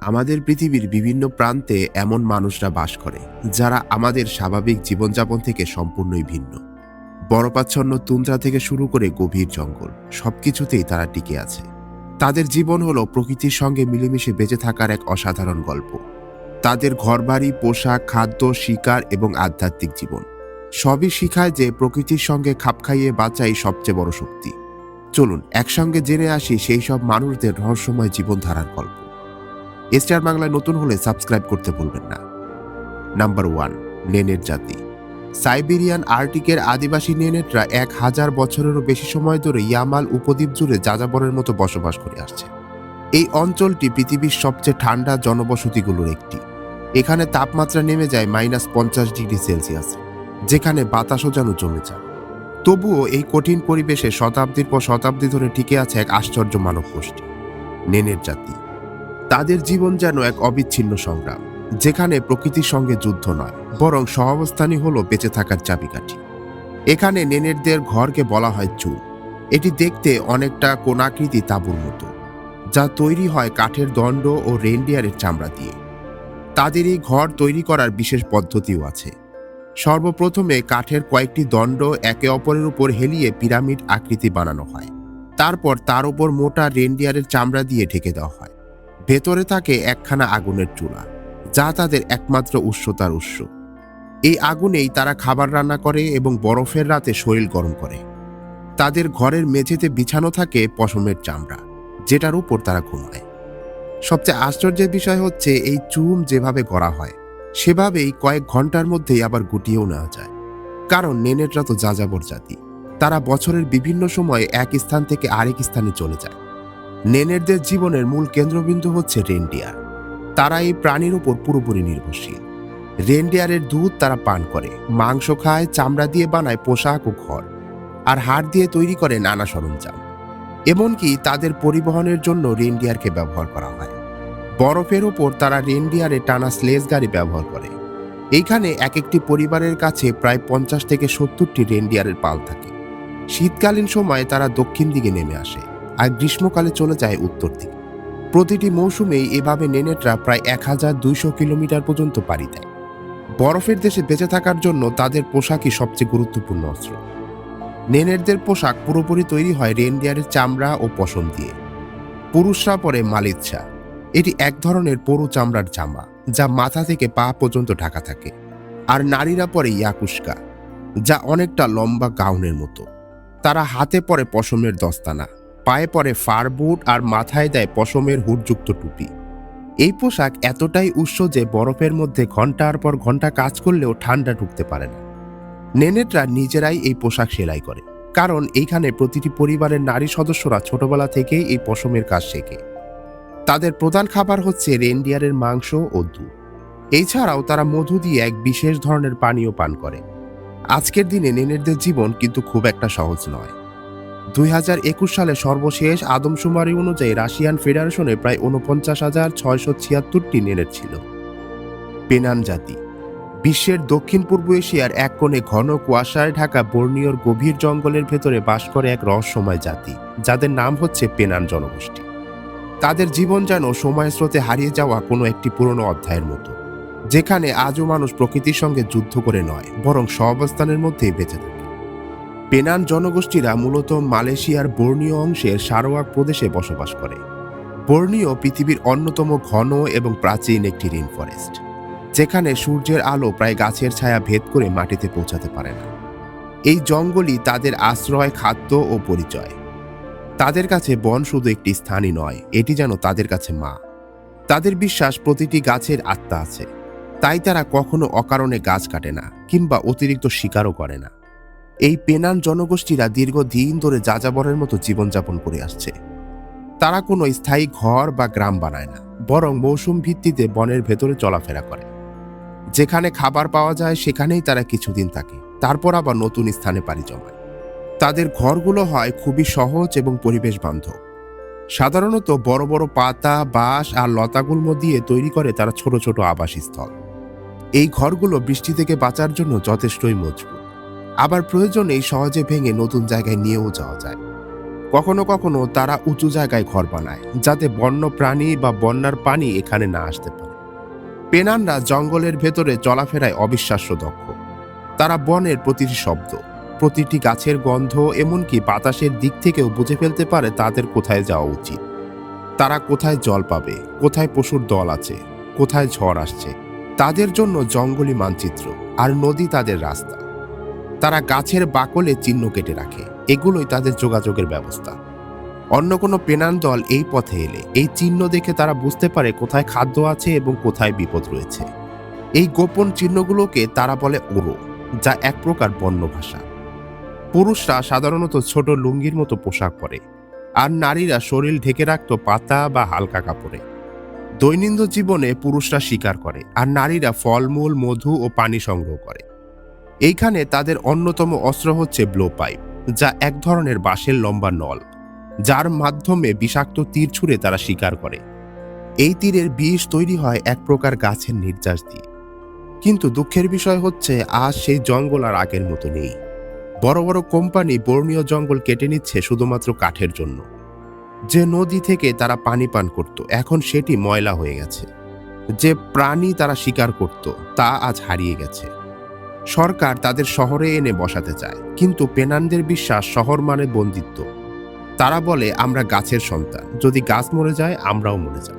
আমাদের পৃথিবীর বিভিন্ন প্রান্তে এমন মানুষরা বাস করে, যারা আমাদের স্বাভাবিক জীবনযাপন থেকে সম্পূর্ণই ভিন্ন। বরফাচ্ছন্ন তুন্দ্রা থেকে শুরু করে গভীর জঙ্গল, সবকিছুতেই তারা টিকে আছে। তাদের জীবন হলো প্রকৃতির সঙ্গে মিলেমিশে বেঁচে থাকার এক অসাধারণ গল্প। তাদের ঘরবাড়ি, পোশাক, খাদ্য, শিকার এবং আধ্যাত্মিক জীবন। সবই শিখায় যে প্রকৃতির সঙ্গে খাপ খাইয়ে বাঁচাই সবচেয়ে বড় শক্তি। চলুন, একসঙ্গে জেনে আসি সেই সব মানুষদের রহস্যময় জীবনধারার গল্প। স্টার বাংলায় নতুন হলে সাবস্ক্রাইব করতে ভুলবেন না। নাম্বার ওয়ান, নেনের জাতি। সাইবেরিয়ান আর্টিকের আদিবাসী নেনেটরা এক হাজার বছরেরও বেশি সময় ধরে ইয়ামাল উপদ্বীপ জুড়ে যাযাবরের মতো বসবাস করে আসছে। এই অঞ্চলটি পৃথিবীর সবচেয়ে ঠান্ডা জনবসতিগুলোর একটি। এখানে তাপমাত্রা নেমে যায় মাইনাস পঞ্চাশ ডিগ্রি সেলসিয়াস, যেখানে বাতাসও যেন জমে যায়। তবুও এই কঠিন পরিবেশে শতাব্দীর পর শতাব্দী ধরে টিকে আছে এক আশ্চর্য মানব গোষ্ঠী নেনের জাতি। তাদের জীবন যেন এক অবিচ্ছিন্ন সংগ্রাম, যেখানে প্রকৃতির সঙ্গে যুদ্ধ নয়, বরং সহাবস্থানই হলো বেঁচে থাকার চাবিকাঠি। এখানে নেনেরদের ঘরকে বলা হয় চুল। এটি দেখতে অনেকটা কোনাকৃতি তাঁবুর মতো, যা তৈরি হয় কাঠের দণ্ড ও রেনডিয়ারের চামড়া দিয়ে। তাদের এই ঘর তৈরি করার বিশেষ পদ্ধতিও আছে। সর্বপ্রথমে কাঠের কয়েকটি দণ্ড একে অপরের উপর হেলিয়ে পিরামিড আকৃতি বানানো হয়। তারপর তার উপর মোটা রেনডিয়ারের চামড়া দিয়ে ঢেকে দেওয়া হয়। ভেতরে থাকে একখানা আগুনের চুলা, যা তাদের একমাত্র উৎসতার উৎস। এই আগুনেই তারা খাবার রান্না করে এবং বরফের রাতে শরীর গরম করে। তাদের ঘরের মেঝেতে বিছানো থাকে পশমের চামড়া, যেটার উপর তারা ঘুমায়। সবচেয়ে আশ্চর্যের বিষয় হচ্ছে, এই চুম যেভাবে করা হয়, সেভাবেই কয়েক ঘণ্টার মধ্যেই আবার গুটিয়েও নেওয়া যায়। কারণ নেনেটরা তো যাযাবর জাতি। তারা বছরের বিভিন্ন সময়ে এক স্থান থেকে আরেক স্থানে চলে যায়। নেনেরদের জীবনের মূল কেন্দ্রবিন্দু হচ্ছে রেনডিয়ার। তারা এই প্রাণীর উপর পুরোপুরি নির্ভরশীল। রেনডিয়ারের দুধ তারা পান করে, মাংস খায়, চামড়া দিয়ে বানায় পোশাক ও ঘর, আর হাড় দিয়ে তৈরি করে নানা সরঞ্জাম। এমনকি তাদের পরিবহনের জন্য রেনডিয়ারকে ব্যবহার করা হয়। বরফের ওপর তারা রেনডিয়ারে টানা স্লেজ গাড়ি ব্যবহার করে। এইখানে এক একটি পরিবারের কাছে প্রায় পঞ্চাশ থেকে সত্তরটি রেনডিয়ারের পাল থাকে। শীতকালীন সময়ে তারা দক্ষিণ দিকে নেমে আসে। আর গ্রীষ্মকালে চলে যায় উত্তর দিকে। প্রতিটি মৌসুমেই এভাবে নেনেটরা প্রায় এক হাজার দুইশো কিলোমিটার পর্যন্ত পাড়ি দেয়। বরফের দেশে বেঁচে থাকার জন্য তাদের পোশাকই সবচেয়ে গুরুত্বপূর্ণ অস্ত্র। নেনেরদের পোশাক পুরোপুরি তৈরি হয় রেনডিয়ারের চামড়া ও পশম দিয়ে। পুরুষরা পরে মালিচ্ছা এটি এক ধরনের পরু চামড়ার জামা, যা মাথা থেকে পা পর্যন্ত ঢাকা থাকে। আর নারীরা পরে ইয়াকুস্কা যা অনেকটা লম্বা গাউনের মতো। তারা হাতে পরে পশমের দস্তানা। পায়ে পরে ফার বুট আর মাথায় দেয় পশমের হুডযুক্ত টুপি। এই পোশাক এতটাই উৎস যে বরফের মধ্যে ঘণ্টার পর ঘণ্টা কাজ করলেও ঠান্ডা ঢুকতে পারে না। নেনেটরা নিজেরাই এই পোশাক সেলাই করে, কারণ এইখানে প্রতিটি পরিবারের নারী সদস্যরা ছোটবেলা থেকেই এই পশমের কাজ শেখে। তাদের প্রধান খাবার হচ্ছে রেনডিয়ারের মাংস ও দুধ। এছাড়াও তারা মধু দিয়ে এক বিশেষ ধরনের পানীয় পান করে। আজকের দিনে নেনেরদের জীবন কিন্তু খুব একটা সহজ নয়। দুই হাজার একুশ সালে সর্বশেষ আদমশুমারি অনুযায়ী রাশিয়ান ফেডারেশনে প্রায় উনপঞ্চাশ হাজার ছয়শো ছিয়াত্তরটি নেনের ছিল। পেনান জাতি। বিশ্বের দক্ষিণ পূর্ব এশিয়ার এক কোণে ঘন কুয়াশায় ঢাকা বর্নিয়র গভীর জঙ্গলের ভেতরে বাস করে এক রহস্যময় জাতি, যাদের নাম হচ্ছে পেনান জনগোষ্ঠী। তাদের জীবন যেন সময় স্রোতে হারিয়ে যাওয়া কোনো একটি পুরনো অধ্যায়ের মতো, যেখানে আজও মানুষ প্রকৃতির সঙ্গে যুদ্ধ করে নয়, বরং সহাবস্থানের মধ্যেই বেঁচে থাকে। পেনান জনগোষ্ঠীরা মূলত মালয়েশিয়ার বর্ণীয় অংশের সারোয়াক প্রদেশে বসবাস করে। বর্ণীয় পৃথিবীর অন্যতম ঘন এবং প্রাচীন একটি রেন ফরেস্ট যেখানে সূর্যের আলো প্রায় গাছের ছায়া ভেদ করে মাটিতে পৌঁছাতে পারে না। এই জঙ্গলই তাদের আশ্রয়, খাদ্য ও পরিচয়। তাদের কাছে বন শুধু একটি স্থানই নয়, এটি যেন তাদের কাছে মা। তাদের বিশ্বাস প্রতিটি গাছের আত্মা আছে। তাই তারা কখনো অকারণে গাছ কাটে না, কিংবা অতিরিক্ত শিকারও করে না। এই পেনান জনগোষ্ঠীরা দীর্ঘদিন ধরে যাযাবরের মতো জীবনযাপন করে আসছে। তারা কোনো স্থায়ী ঘর বা গ্রাম বানায় না, বরং মৌসুম ভিত্তিতে বনের ভেতরে চলাফেরা করে। যেখানে খাবার পাওয়া যায়, সেখানেই তারা কিছুদিন থাকে, তারপর আবার নতুন স্থানে পাড়ি জমায়। তাদের ঘরগুলো হয় খুবই সহজ এবং পরিবেশ বান্ধব সাধারণত বড় বড় পাতা, বাঁশ আর লতাগুল্ম দিয়ে তৈরি করে তারা ছোট ছোট আবাসস্থল। এই ঘরগুলো বৃষ্টি থেকে বাঁচার জন্য যথেষ্টই মজবুত। আবার প্রয়োজনেই সহজে ভেঙে নতুন জায়গায় নিয়েও যাওয়া যায়। কখনো কখনো তারা উঁচু জায়গায় ঘর বানায়, যাতে বন্য প্রাণী বা বন্যার পানি এখানে না আসতে পারে। পেনানরা জঙ্গলের ভেতরে চলাফেরায় অবিশ্বাস্য দক্ষ। তারা বনের প্রতিটি শব্দ, প্রতিটি গাছের গন্ধ, এমনকি বাতাসের দিক থেকেও বুঝে ফেলতে পারে তাদের কোথায় যাওয়া উচিত। তারা কোথায় জল পাবে, কোথায় পশুর দল আছে, কোথায় ঝড় আসছে, তাদের জন্য জঙ্গলি মানচিত্র, আর নদী তাদের রাস্তা। তারা গাছের বাকলে চিহ্ন কেটে রাখে। এগুলোই তাদের যোগাযোগের ব্যবস্থা। অন্য কোনো পেনান দল এই পথে এলে, এই চিহ্ন দেখে তারা বুঝতে পারে কোথায় খাদ্য আছে এবং কোথায় বিপদ রয়েছে। এই গোপন চিহ্নগুলোকে তারা বলে ওরো, যা এক প্রকার বন্য ভাষা। পুরুষরা সাধারণত ছোট লুঙ্গির মতো পোশাক পরে, আর নারীরা শরীর ঢেকে রাখত পাতা বা হালকা কাপড়ে। দৈনন্দিন জীবনে পুরুষরা শিকার করে, আর নারীরা ফলমূল, মধু ও পানি সংগ্রহ করে। এইখানে তাদের অন্যতম অস্ত্র হচ্ছে ব্লো পাইপ যা এক ধরনের বাঁশের লম্বা নল, যার মাধ্যমে বিষাক্ত তীর ছুঁড়ে তারা শিকার করে। এই তীরের বিষ তৈরি হয় এক প্রকার গাছের নির্যাস দিয়ে। কিন্তু দুঃখের বিষয় হচ্ছে, আজ সেই জঙ্গল আর আগের মতো নেই। বড় বড় কোম্পানি বর্ণীয় জঙ্গল কেটে নিচ্ছে শুধুমাত্র কাঠের জন্য। যে নদী থেকে তারা পানি পান করত, এখন সেটি ময়লা হয়ে গেছে। যে প্রাণী তারা শিকার করত, তা আজ হারিয়ে গেছে। সরকার তাদের শহরে এনে বসাতে চায়। কিন্তু পেনানদের বিশ্বাস শহর মানে বন্দিত্ব। তারা বলে, আমরা গাছের সন্তান। যদি গাছ মরে যায়, আমরাও মরে যাব।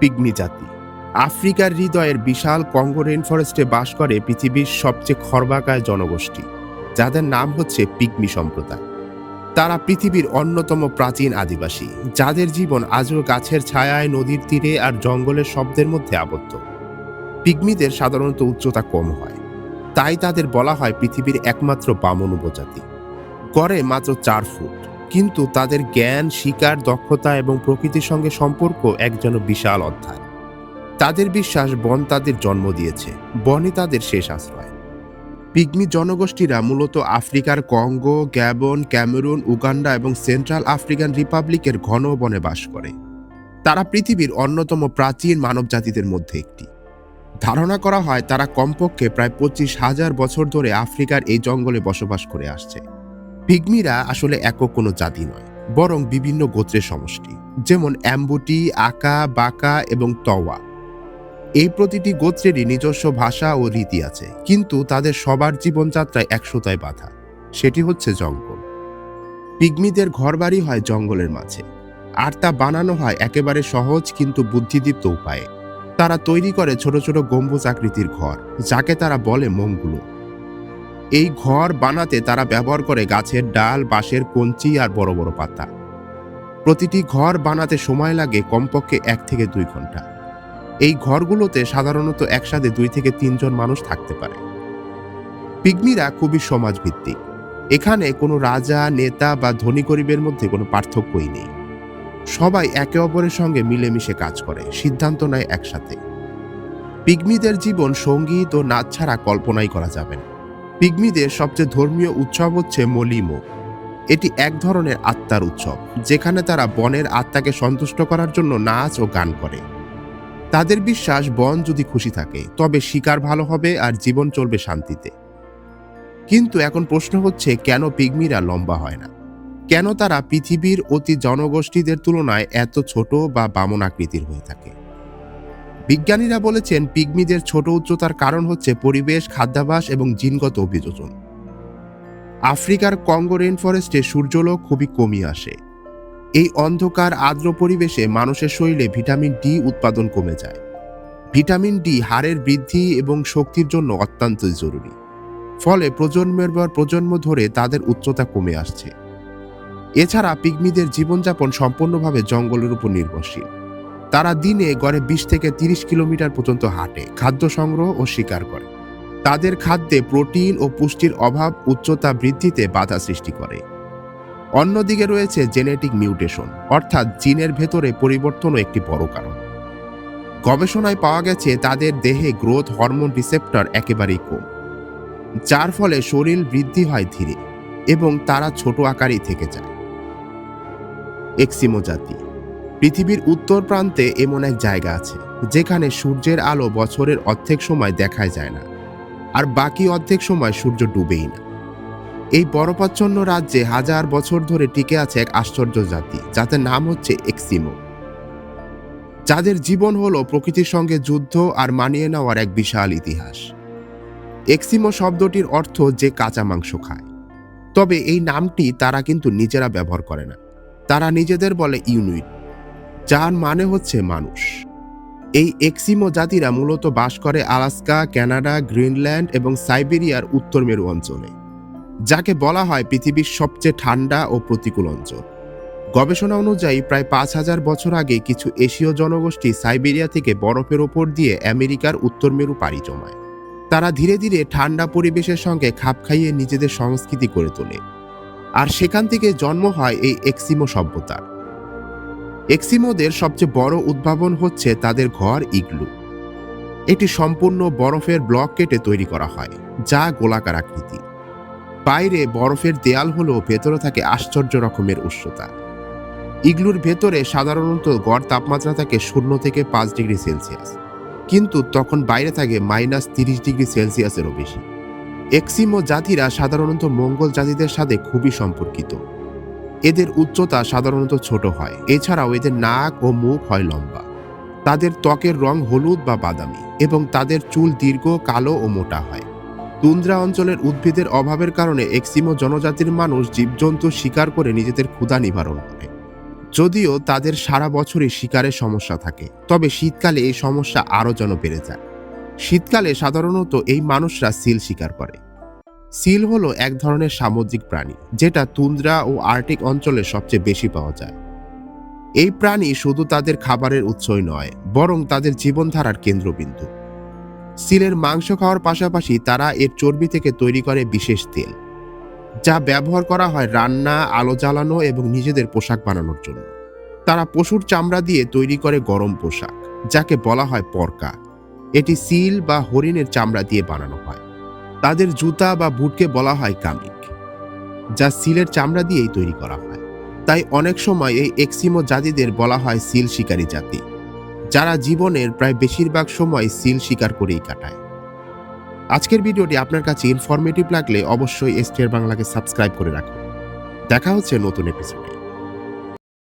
পিগমি জাতি। আফ্রিকার হৃদয়ের বিশাল কঙ্গো রেনফরেস্টে বাস করে পৃথিবীর সবচেয়ে খর্বাকায় জনগোষ্ঠী, যাদের নাম হচ্ছে পিগমি সম্প্রদায়। তারা পৃথিবীর অন্যতম প্রাচীন আদিবাসী, যাদের জীবন আজও গাছের ছায়ায়, নদীর তীরে আর জঙ্গলের শব্দের মধ্যে আবদ্ধ। পিগমিদের সাধারণত উচ্চতা কম হয়। তাই তাদের বলা হয় পৃথিবীর একমাত্র বামন উপজাতি গড়ে মাত্র চার ফুট। কিন্তু তাদের জ্ঞান, শিকার, দক্ষতা এবং প্রকৃতির সঙ্গে সম্পর্ক এক যেন বিশাল অধ্যায়। তাদের বিশ্বাস বন তাদের জন্ম দিয়েছে। বনই তাদের শেষ আশ্রয়। পিগমি জনগোষ্ঠীরা মূলত আফ্রিকার কঙ্গো, গ্যাবন, ক্যামেরুন, উগান্ডা এবং সেন্ট্রাল আফ্রিকান রিপাবলিকের ঘন বনে বাস করে। তারা পৃথিবীর অন্যতম প্রাচীন মানবজাতিদের মধ্যে একটি। ধারণা করা হয় তারা কমপক্ষে প্রায় পঁচিশ হাজার বছর ধরে আফ্রিকার এই জঙ্গলে বসবাস করে আসছে। পিগমিরা আসলে একক কোনো জাতি নয়, বরং বিভিন্ন গোত্রের সমষ্টি, যেমন অ্যাম্বুটি, আকা, বাকা এবং তওয়া। এই প্রতিটি গোত্রেরই নিজস্ব ভাষা ও রীতি আছে, কিন্তু তাদের সবার জীবনযাত্রায় একশোতায় বাধা, সেটি হচ্ছে জঙ্গল। পিগমিদের ঘরবাড়ি হয় জঙ্গলের মাঝে, আর তা বানানো হয় একেবারে সহজ কিন্তু বুদ্ধিদীপ্ত উপায়ে। তারা তৈরি করে ছোট ছোট গম্বুজ আকৃতির ঘর, যাকে তারা বলে মঙ্গুলো। এই ঘর বানাতে তারা ব্যবহার করে গাছের ডাল, বাঁশের কঞ্চি আর বড় বড় পাতা। প্রতিটি ঘর বানাতে সময় লাগে কমপক্ষে এক থেকে দুই ঘণ্টা। এই ঘরগুলোতে সাধারণত একসাথে দুই থেকে তিনজন মানুষ থাকতে পারে। পিগমিরা খুবই সমাজভিত্তিক। এখানে কোনো রাজা, নেতা বা ধনী গরিবের মধ্যে কোনো পার্থক্যই নেই। সবাই একে অপরের সঙ্গে মিলেমিশে কাজ করে, সিদ্ধান্ত নেয় একসাথে। পিগমিদের জীবন সংগীত ও নাচ ছাড়া কল্পনাই করা যাবে না। পিগমিদের সবচেয়ে ধর্মীয় উৎসব হচ্ছে মলিমো। এটি এক ধরনের আত্মার উৎসব, যেখানে তারা বনের আত্মাকে সন্তুষ্ট করার জন্য নাচ ও গান করে। তাদের বিশ্বাস বন যদি খুশি থাকে, তবে শিকার ভালো হবে আর জীবন চলবে শান্তিতে। কিন্তু এখন প্রশ্ন হচ্ছে, কেন পিগমিরা লম্বা হয় না? কেন তারা পৃথিবীর অতি জনগোষ্ঠীদের তুলনায় এত ছোট বা বামন আকৃতির হয়ে থাকে? বিজ্ঞানীরা বলেছেন, পিগমিদের ছোট উচ্চতার কারণ হচ্ছে পরিবেশ, খাদ্যাভাস এবং জিনগত অভিযোজন। আফ্রিকার কঙ্গো রেন ফরেস্টে সূর্যলোক খুবই কমিয়ে আসে। এই অন্ধকার, আর্দ্র পরিবেশে মানুষের শরীরে ভিটামিন ডি উৎপাদন কমে যায়। ভিটামিন ডি হাড়ের বৃদ্ধি এবং শক্তির জন্য অত্যন্ত জরুরি। ফলে প্রজন্মের পর প্রজন্ম ধরে তাদের উচ্চতা কমে আসছে। এছাড়া পিগমিদের জীবনযাপন সম্পূর্ণভাবে জঙ্গলের উপর নির্ভরশীল। তারা দিনে গড়ে বিশ থেকে তিরিশ কিলোমিটার পর্যন্ত হাঁটে, খাদ্য সংগ্রহ ও শিকার করে। তাদের খাদ্যে প্রোটিন ও পুষ্টির অভাব উচ্চতা বৃদ্ধিতে বাধা সৃষ্টি করে। অন্যদিকে রয়েছে জেনেটিক মিউটেশন, অর্থাৎ জিনের ভেতরে পরিবর্তনও একটি বড় কারণ। গবেষণায় পাওয়া গেছে, তাদের দেহে গ্রোথ হরমোন রিসেপ্টর একেবারেই কম, যার ফলে শরীর বৃদ্ধি হয় ধীরে এবং তারা ছোট আকারেই থেকে যায়। এক্সিমো জাতি। পৃথিবীর উত্তর প্রান্তে এমন এক জায়গা আছে, যেখানে সূর্যের আলো বছরের অর্ধেক সময় দেখাই যায় না, আর বাকি অর্ধেক সময় সূর্য ডুবেই না। এই বরফাচ্ছন্ন রাজ্যে হাজার বছর ধরে টিকে আছে এক আশ্চর্য জাতি, যাদের নাম হচ্ছে এক্সিমো। যাদের জীবন হলো প্রকৃতির সঙ্গে যুদ্ধ আর মানিয়ে নেওয়ার এক বিশাল ইতিহাস। এক্সিমো শব্দটির অর্থ যে কাঁচা মাংস খায়। তবে এই নামটি তারা কিন্তু নিজেরা ব্যবহার করে না। তারা নিজেদের বলে ইউনুইট যার মানে হচ্ছে মানুষ। এই এক্সিমো জাতিরা মূলত বাস করে আলাস্কা কানাডা গ্রিনল্যান্ড এবং সাইবেরিয়ার উত্তর মেরু অঞ্চলে, যাকে বলা হয় পৃথিবীর সবচেয়ে ঠান্ডা ও প্রতিকূল অঞ্চল। গবেষণা অনুযায়ী প্রায় পাঁচ হাজার বছর আগে কিছু এশীয় জনগোষ্ঠী সাইবেরিয়া থেকে বরফের ওপর দিয়ে আমেরিকার উত্তর মেরু পাড়ি জমায়। তারা ধীরে ধীরে ঠান্ডা পরিবেশের সঙ্গে খাপ খাইয়ে নিজেদের সংস্কৃতি করে তোলে। আর সেখান থেকে জন্ম হয় এই এক্সিমো সভ্যতার এক্সিমোদের সবচেয়ে বড় উদ্ভাবন হচ্ছে তাদের ঘর ইগলু। এটি সম্পূর্ণ বরফের ব্লক কেটে তৈরি করা হয়, যা গোলাকার আকৃতি। বাইরে বরফের দেয়াল হলেও ভেতরে থাকে আশ্চর্য রকমের উষ্ণতা। ইগলুর ভেতরে সাধারণত গড় তাপমাত্রা থাকে শূন্য থেকে পাঁচ ডিগ্রি সেলসিয়াস। কিন্তু তখন বাইরে থাকে মাইনাস তিরিশ ডিগ্রি সেলসিয়াসেরও বেশি। এক্সিমো জাতিরা সাধারণত মঙ্গল জাতিদের সাথে খুবই সম্পর্কিত। এদের উচ্চতা সাধারণত ছোট হয়। এছাড়াও এদের নাক ও মুখ হয় লম্বা। তাদের ত্বকের রং হলুদ বা বাদামি এবং তাদের চুল দীর্ঘ, কালো ও মোটা হয়। তুন্দ্রা অঞ্চলের উদ্ভিদের অভাবের কারণে এক্সিমো জনজাতির মানুষ জীবজন্তু শিকার করে নিজেদের ক্ষুধা নিবারণ করে। যদিও তাদের সারা বছরই শিকারের সমস্যা থাকে, তবে শীতকালে এই সমস্যা আরও যেন বেড়ে যায়। শীতকালে সাধারণত এই মানুষরা সিল শিকার করে। সিল হলো এক ধরনের সামুদ্রিক প্রাণী, যেটা তুন্দ্রা ও আর্টিক অঞ্চলে সবচেয়ে বেশি পাওয়া যায়। এই প্রাণী শুধু তাদের খাবারের উৎসই নয়, বরং তাদের জীবনধারার কেন্দ্রবিন্দু। সিলের মাংস খাওয়ার পাশাপাশি তারা এর চর্বি থেকে তৈরি করে বিশেষ তেল, যা ব্যবহার করা হয় রান্না, আলো জ্বালানো এবং নিজেদের পোশাক বানানোর জন্য। তারা পশুর চামড়া দিয়ে তৈরি করে গরম পোশাক, যাকে বলা হয় পরকা এটি সিল বা হরিণের চামড়া দিয়ে বানানো হয়। তাদের জুতা বা বুটকে বলা হয় কামিক, যা সিলের চামড়া দিয়েই তৈরি করা হয়। তাই অনেক সময় এই এক্সিমো জাতিদের বলা হয় সিল শিকারী জাতি, যারা জীবনের প্রায় বেশিরভাগ সময় সিল শিকার করেই কাটায়। আজকের ভিডিওটি আপনার কাছে ইনফরমেটিভ লাগলে অবশ্যই এসটিআর বাংলাকে সাবস্ক্রাইব করে রাখুন। দেখা হচ্ছে নতুন এপিসোডে